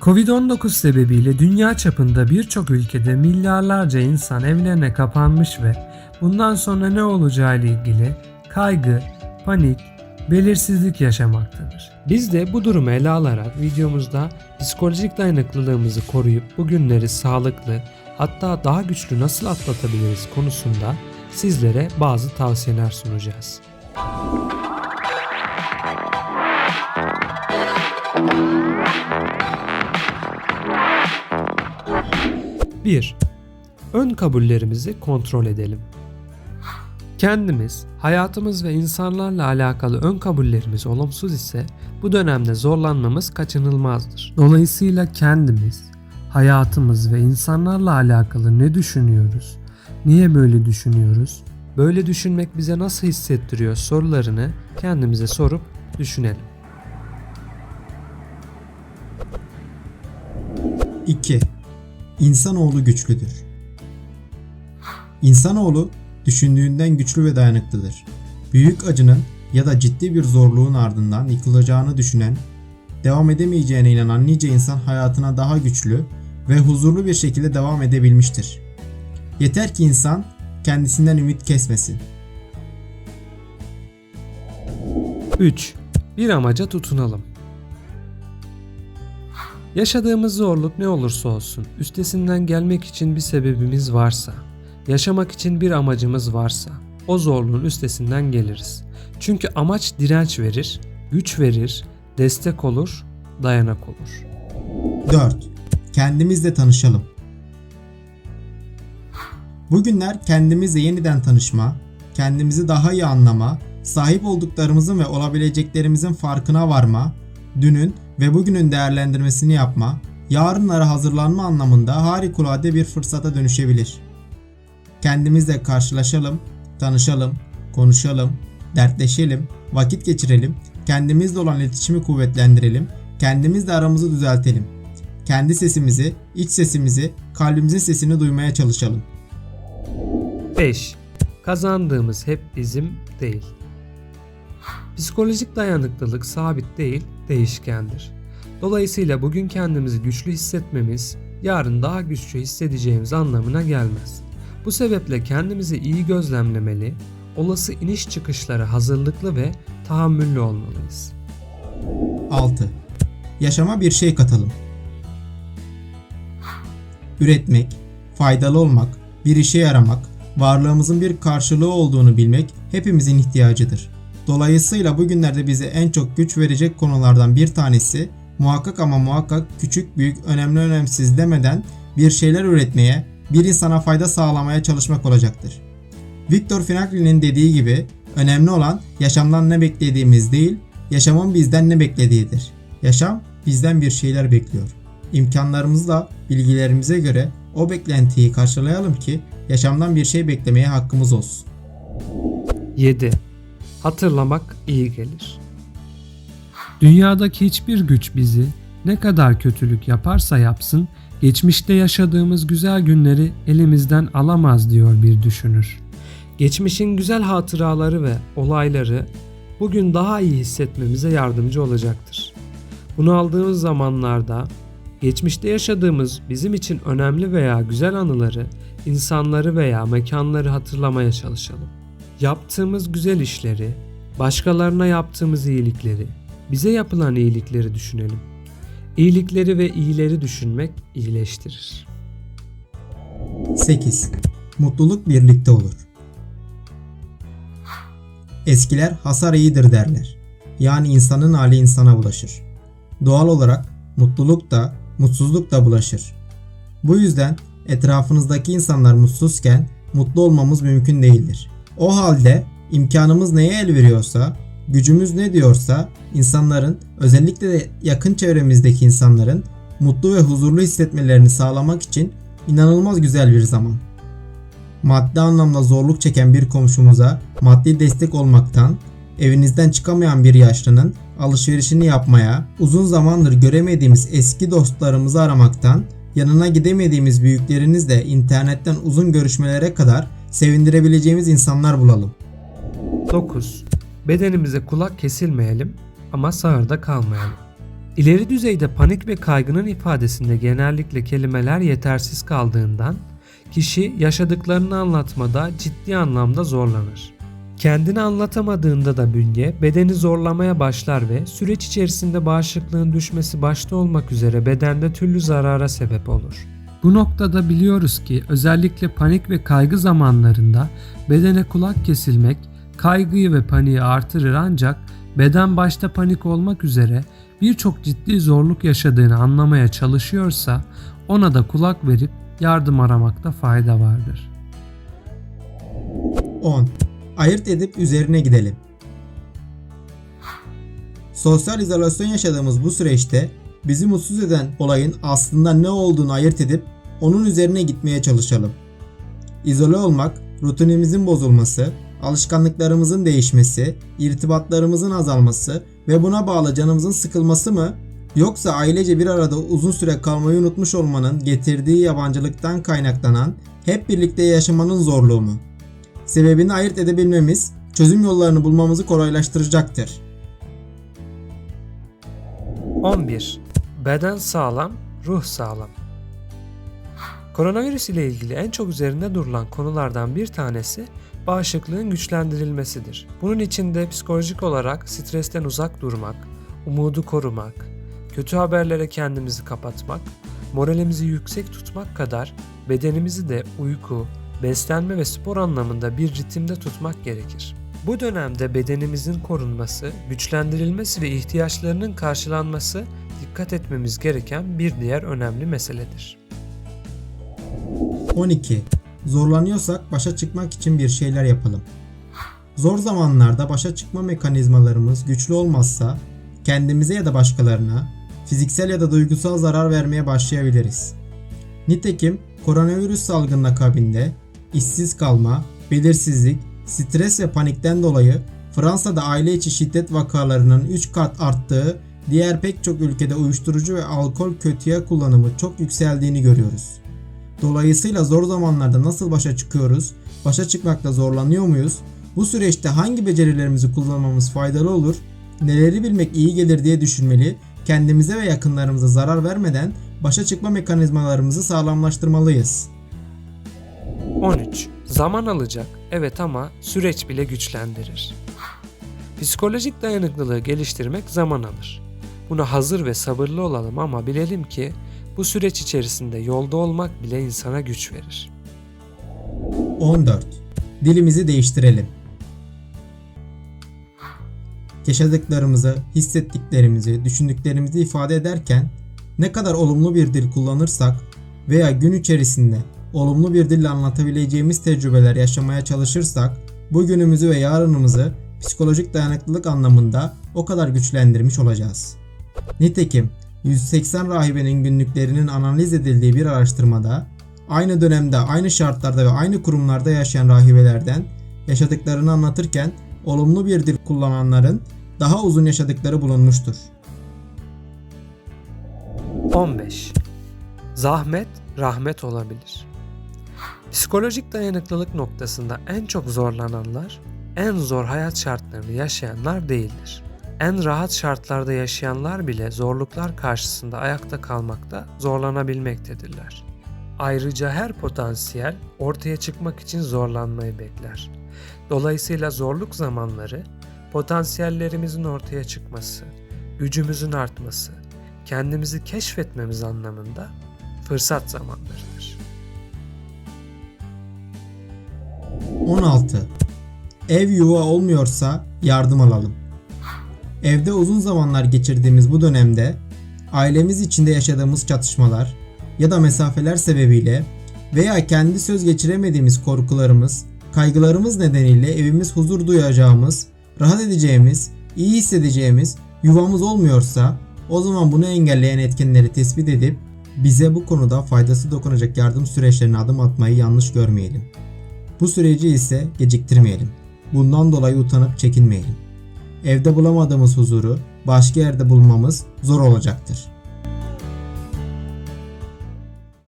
Covid-19 sebebiyle dünya çapında birçok ülkede milyarlarca insan evlerine kapanmış ve bundan sonra ne olacağı ile ilgili kaygı, panik, belirsizlik yaşamaktadır. Biz de bu durumu ele alarak videomuzda psikolojik dayanıklılığımızı koruyup bu günleri sağlıklı hatta daha güçlü nasıl atlatabiliriz konusunda sizlere bazı tavsiyeler sunacağız. Bir, Ön kabullerimizi kontrol edelim. Kendimiz, hayatımız ve insanlarla alakalı ön kabullerimiz olumsuz ise bu dönemde zorlanmamız kaçınılmazdır. Dolayısıyla kendimiz, hayatımız ve insanlarla alakalı ne düşünüyoruz? Niye böyle düşünüyoruz? Böyle düşünmek bize nasıl hissettiriyor sorularını kendimize sorup düşünelim. 2. İnsanoğlu güçlüdür. İnsanoğlu düşündüğünden güçlü ve dayanıklıdır. Büyük acının ya da ciddi bir zorluğun ardından yıkılacağını düşünen, devam edemeyeceğine inanan nice insan hayatına daha güçlü ve huzurlu bir şekilde devam edebilmiştir. Yeter ki insan kendisinden ümit kesmesin. 3. Bir amaca tutunalım. Yaşadığımız zorluk ne olursa olsun, üstesinden gelmek için bir sebebimiz varsa, yaşamak için bir amacımız varsa, o zorluğun üstesinden geliriz. Çünkü amaç direnç verir, güç verir, destek olur, dayanak olur. 4. Kendimizle tanışalım. Bugünler kendimizle yeniden tanışma, kendimizi daha iyi anlama, sahip olduklarımızın ve olabileceklerimizin farkına varma, dünün ve bugünün değerlendirmesini yapma, yarınlara hazırlanma anlamında harikulade bir fırsata dönüşebilir. Kendimizle karşılaşalım, tanışalım, konuşalım, dertleşelim, vakit geçirelim, kendimizle olan iletişimi kuvvetlendirelim, kendimizle aramızı düzeltelim. Kendi sesimizi, iç sesimizi, kalbimizin sesini duymaya çalışalım. 5. Kazandığımız hep bizim değil. Psikolojik dayanıklılık sabit değil, değişkendir. Dolayısıyla bugün kendimizi güçlü hissetmemiz, yarın daha güçlü hissedeceğimiz anlamına gelmez. Bu sebeple kendimizi iyi gözlemlemeli, olası iniş çıkışlara hazırlıklı ve tahammüllü olmalıyız. 6. Yaşama bir şey katalım. Üretmek, faydalı olmak, bir işe yaramak, varlığımızın bir karşılığı olduğunu bilmek hepimizin ihtiyacıdır. Dolayısıyla bugünlerde bize en çok güç verecek konulardan bir tanesi muhakkak ama muhakkak küçük büyük önemli önemsiz demeden bir şeyler üretmeye, bir insana fayda sağlamaya çalışmak olacaktır. Viktor Franklin dediği gibi önemli olan yaşamdan ne beklediğimiz değil, yaşamın bizden ne beklediğidir. Yaşam bizden bir şeyler bekliyor. İmkanlarımızla, bilgilerimize göre o beklentiyi karşılayalım ki yaşamdan bir şey beklemeye hakkımız olsun. 7. Hatırlamak iyi gelir. Dünyadaki hiçbir güç bizi ne kadar kötülük yaparsa yapsın, geçmişte yaşadığımız güzel günleri elimizden alamaz diyor bir düşünür. Geçmişin güzel hatıraları ve olayları bugün daha iyi hissetmemize yardımcı olacaktır. Bunu aldığımız zamanlarda geçmişte yaşadığımız bizim için önemli veya güzel anıları, insanları veya mekanları hatırlamaya çalışalım. Yaptığımız güzel işleri, başkalarına yaptığımız iyilikleri, bize yapılan iyilikleri düşünelim. İyilikleri ve iyileri düşünmek iyileştirir. 8. Mutluluk birlikte olur. Eskiler hasar iyidir derler. Yani insanın hali insana bulaşır. Doğal olarak mutluluk da mutsuzluk da bulaşır. Bu yüzden etrafınızdaki insanlar mutsuzken mutlu olmamız mümkün değildir. O halde imkanımız neye el veriyorsa, gücümüz ne diyorsa insanların özellikle de yakın çevremizdeki insanların mutlu ve huzurlu hissetmelerini sağlamak için inanılmaz güzel bir zaman. Maddi anlamda zorluk çeken bir komşumuza maddi destek olmaktan, evinizden çıkamayan bir yaşlının alışverişini yapmaya, uzun zamandır göremediğimiz eski dostlarımızı aramaktan, yanına gidemediğimiz büyüklerinizle internetten uzun görüşmelere kadar sevindirebileceğimiz insanlar bulalım. 9. Bedenimize kulak kesilmeyelim ama sağırda kalmayalım. İleri düzeyde panik ve kaygının ifadesinde genellikle kelimeler yetersiz kaldığından kişi yaşadıklarını anlatmada ciddi anlamda zorlanır. Kendini anlatamadığında da bünye bedeni zorlamaya başlar ve süreç içerisinde bağışıklığın düşmesi başta olmak üzere bedende türlü zarara sebep olur. Bu noktada biliyoruz ki özellikle panik ve kaygı zamanlarında bedene kulak kesilmek kaygıyı ve paniği artırır ancak beden başta panik olmak üzere birçok ciddi zorluk yaşadığını anlamaya çalışıyorsa ona da kulak verip yardım aramakta fayda vardır. 10. Ayırt edip üzerine gidelim. Sosyal izolasyon yaşadığımız bu süreçte bizi mutsuz eden olayın aslında ne olduğunu ayırt edip onun üzerine gitmeye çalışalım. İzole olmak, rutinimizin bozulması, alışkanlıklarımızın değişmesi, irtibatlarımızın azalması ve buna bağlı canımızın sıkılması mı? Yoksa ailece bir arada uzun süre kalmayı unutmuş olmanın getirdiği yabancılıktan kaynaklanan hep birlikte yaşamanın zorluğu mu? Sebebini ayırt edebilmemiz çözüm yollarını bulmamızı kolaylaştıracaktır. 11. Beden sağlam, ruh sağlam. Koronavirüs ile ilgili en çok üzerinde durulan konulardan bir tanesi bağışıklığın güçlendirilmesidir. Bunun içinde psikolojik olarak stresten uzak durmak, umudu korumak, kötü haberlere kendimizi kapatmak, moralimizi yüksek tutmak kadar bedenimizi de uyku, beslenme ve spor anlamında bir ritimde tutmak gerekir. Bu dönemde bedenimizin korunması, güçlendirilmesi ve ihtiyaçlarının karşılanması dikkat etmemiz gereken bir diğer önemli meseledir. 12. Zorlanıyorsak başa çıkmak için bir şeyler yapalım. Zor zamanlarda başa çıkma mekanizmalarımız güçlü olmazsa kendimize ya da başkalarına fiziksel ya da duygusal zarar vermeye başlayabiliriz. Nitekim koronavirüs salgının akabinde işsiz kalma, belirsizlik, stres ve panikten dolayı Fransa'da aile içi şiddet vakalarının 3 kat arttığı, diğer pek çok ülkede uyuşturucu ve alkol kötüye kullanımı çok yükseldiğini görüyoruz. Dolayısıyla zor zamanlarda nasıl başa çıkıyoruz? Başa çıkmakta zorlanıyor muyuz? Bu süreçte hangi becerilerimizi kullanmamız faydalı olur? Neleri bilmek iyi gelir diye düşünmeli, kendimize ve yakınlarımıza zarar vermeden başa çıkma mekanizmalarımızı sağlamlaştırmalıyız. 13. Zaman alacak. Evet ama süreç bile güçlendirir. Psikolojik dayanıklılığı geliştirmek zaman alır. Buna hazır ve sabırlı olalım ama bilelim ki bu süreç içerisinde yolda olmak bile insana güç verir. 14. Dilimizi değiştirelim. Yaşadıklarımızı, hissettiklerimizi, düşündüklerimizi ifade ederken ne kadar olumlu bir dil kullanırsak veya gün içerisinde olumlu bir dille anlatabileceğimiz tecrübeler yaşamaya çalışırsak bugünümüzü ve yarınımızı psikolojik dayanıklılık anlamında o kadar güçlendirmiş olacağız. Nitekim 180 rahibenin günlüklerinin analiz edildiği bir araştırmada aynı dönemde aynı şartlarda ve aynı kurumlarda yaşayan rahibelerden yaşadıklarını anlatırken olumlu bir dil kullananların daha uzun yaşadıkları bulunmuştur. 15. Zahmet rahmet olabilir. Psikolojik dayanıklılık noktasında en çok zorlananlar, en zor hayat şartlarını yaşayanlar değildir. En rahat şartlarda yaşayanlar bile zorluklar karşısında ayakta kalmakta zorlanabilmektedirler. Ayrıca her potansiyel ortaya çıkmak için zorlanmayı bekler. Dolayısıyla zorluk zamanları potansiyellerimizin ortaya çıkması, gücümüzün artması, kendimizi keşfetmemiz anlamında fırsat zamanlarıdır. 16. Ev yuva olmuyorsa yardım alalım. Evde uzun zamanlar geçirdiğimiz bu dönemde ailemiz içinde yaşadığımız çatışmalar ya da mesafeler sebebiyle veya kendi söz geçiremediğimiz korkularımız, kaygılarımız nedeniyle evimiz huzur duyacağımız, rahat edeceğimiz, iyi hissedeceğimiz yuvamız olmuyorsa o zaman bunu engelleyen etkenleri tespit edip bize bu konuda faydası dokunacak yardım süreçlerine adım atmayı yanlış görmeyelim. Bu süreci ise geciktirmeyelim. Bundan dolayı utanıp çekinmeyelim. Evde bulamadığımız huzuru başka yerde bulmamız zor olacaktır.